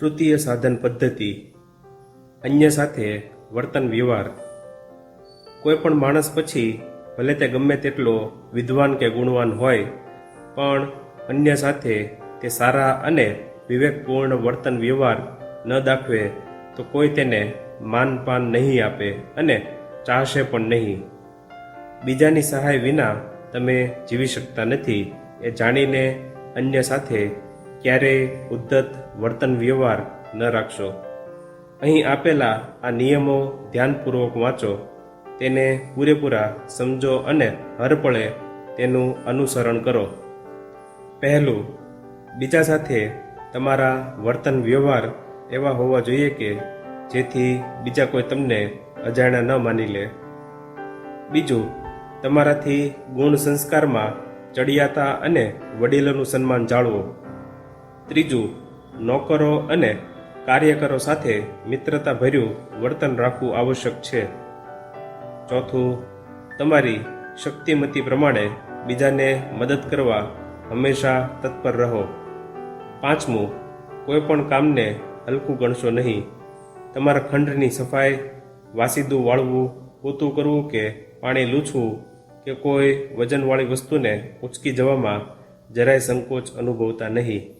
તૃતીય સાધન પદ્ધતિ, અન્ય સાથે વર્તન વ્યવહાર. કોઈ પણ માણસ પછી ભલે તે ગમે તેટલો વિદ્વાન કે ગુણવાન હોય, પણ અન્ય સાથે તે સારા અને વિવેકપૂર્ણ વર્તન વ્યવહાર ન દાખવે તો કોઈ તેને માનપાન નહીં આપે અને ચાહશે પણ નહીં. બીજાની સહાય વિના તમે જીવી શકતા નથી, એ જાણીને અન્ય સાથે ક્યારેય ઉદ્ધત વર્તન વ્યવહાર ન રાખશો. અહીં આપેલા આ નિયમો ધ્યાનપૂર્વક વાંચો. તેને પૂરેપૂરા સમજો અને હરપળે તેનું અનુસરણ કરો. પહેલું, બીજા સાથે તમારા વર્તન વ્યવહાર એવા હોવા જોઈએ કે જેથી બીજા કોઈ તમને અજાણ્યા ન માની લે. બીજું, તમારાથી ગુણ સંસ્કારમાં ચડિયાતા અને વડીલોનું સન્માન જાળવો. ત્રીજું, નોકરો અને કાર્યકરો સાથે મિત્રતાભર્યું વર્તન રાખવું આવશ્યક છે. ચોથું, તમારી શક્તિમતી પ્રમાણે બીજાને મદદ કરવા હંમેશા તત્પર રહો. પાંચમું કોઈ પણ કામને હલકું ગણશો નહીં. તમારા ખંડની સફાઈ, વાસીદું વાળવું, પોતું કરવું કે પાણી લૂછવું કે કોઈ વજનવાળી વસ્તુને ઉચકી જવામાં જરાય સંકોચ અનુભવતા નહીં.